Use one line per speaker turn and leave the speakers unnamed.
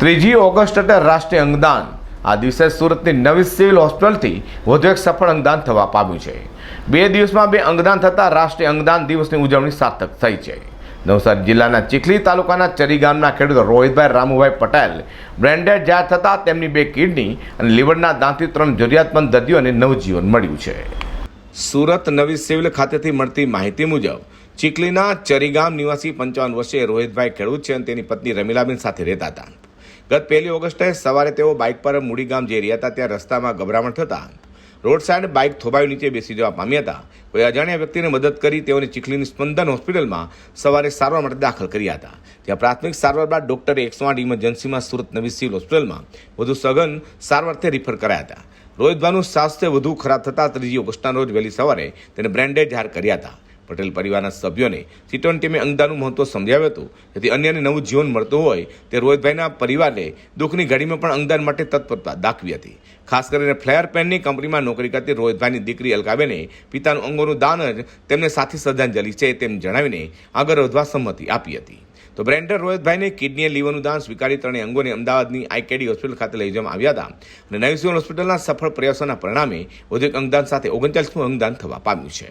ત્રીજી ઓગસ્ટ એટલે રાષ્ટ્રીય અંગદાન. આ દિવસે સુરતની નવી સિવિલ હોસ્પિટલથી વધુ એક સફળ અંગદાન થવા પામ્યું છે. બે દિવસમાં બે અંગદાન થતાં રાષ્ટ્રીય અંગદાન દિવસની ઉજવણી સાર્થક થઈ છે. નવસારી જિલ્લાના ચીખલી તાલુકાના ચરી ગામના ખેડૂત રોહિતભાઈ રામુભાઈ પટેલ, બ્રેન્ડેડ જાહેર થતાં તેમની બે કિડની અને લીવરના દાંતથી ત્રણ જરૂરિયાતમંદ દર્દીઓને નવજીવન મળ્યું છે. સુરત નવી સિવિલ ખાતેથી મળતી માહિતી મુજબ, ચીખલીના ચરીગામ નિવાસી પંચાવન વર્ષીય રોહિતભાઈ ખેડૂત છે અને તેની પત્ની રમીલાબેન સાથે રહેતા હતા. ગત પહેલી ઓગસ્ટે સવારે તેઓ બાઇક પર મૂડી ગામ જઈ રહ્યા હતા, ત્યાં રસ્તામાં ગભરામણ થતા રોડ સાઈડ બાઇક થોબાવી નીચે બેસી જવા પામ્યા હતા. કોઈ અજાણ્યા વ્યક્તિને મદદ કરી તેઓને ચીખલીની સ્પંદન હોસ્પિટલમાં સવારે સારવાર માટે દાખલ કર્યા હતા. ત્યાં પ્રાથમિક સારવાર બાદ ડોક્ટરે એકસો આઠ ઇમરજન્સીમાં સુરત નવી સિવિલ હોસ્પિટલમાં વધુ સઘન સારવારથી રિફર કરાયા હતા. રોહિતભાઈનું સ્વાસ્થ્ય વધુ ખરાબ થતાં ત્રીજી ઓગસ્ટના રોજ વહેલી સવારે તેને બ્રેન્ડેડ જાહેર કર્યા હતા. પટેલ પરિવારના સભ્યોને સીટોન ટીમે અંગદાનનું મહત્વ સમજાવ્યું હતું. જેથી અન્યને નવું જીવન મળતું હોય તે રોહિતભાઈના પરિવારે દુઃખની ઘડીમાં પણ અંગદાન માટે તત્પરતા દાખવી હતી. ખાસ કરીને ફ્લેયર પેનની કંપનીમાં નોકરી કરતી રોહિતભાઈની દીકરી અલકાબેને પિતાનું અંગોનું દાન જ તેમને સાથી શ્રદ્ધાંજલિ છે તેમ જણાવીને આગળ વધવા સંમતિ આપી હતી. તો બ્રેન્ડર રોહિતભાઈને કિડની લીવરનું દાન સ્વીકારી ત્રણેય અંગોને અમદાવાદની આઈકેડી હોસ્પિટલ ખાતે લઈ જવામાં આવ્યા હતા. અને નવી સિવિલ હોસ્પિટલના સફળ પ્રયાસોના પરિણામે એક અંગદાન સાથે ઓગણચાલીસમું અંગદાન થવા પામ્યું છે.